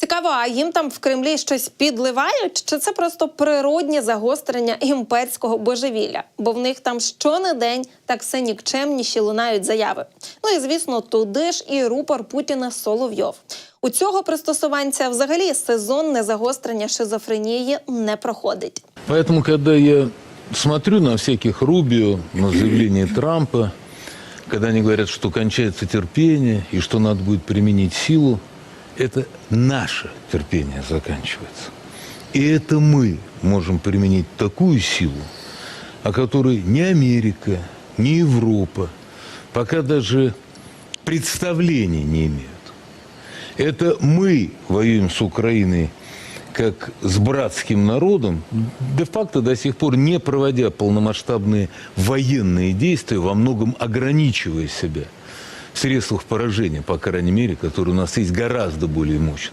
Цікаво, а їм там в Кремлі щось підливають? Чи це просто природнє загострення імперського божевілля? Бо в них там щонедень так все нікчемніші лунають заяви. Ну і звісно, туди ж і рупор Путіна Соловйов. У цього пристосуванця взагалі сезонне загострення шизофренії не проходить. Поэтому, когда я смотрю на всяких Рубио, на заявление Трампа, когда они говорят, что кончается терпение и что надо будет применить силу, это наше терпение заканчивается. И это мы можем применить такую силу, о которой ни Америка, ни Европа пока даже представления не имеют. Это мы воюем с Украиной как с братским народом, де-факто до сих пор не проводя полномасштабные военные действия, во многом ограничивая себя средствах поражения, по крайней мере, которые у нас есть гораздо более мощные.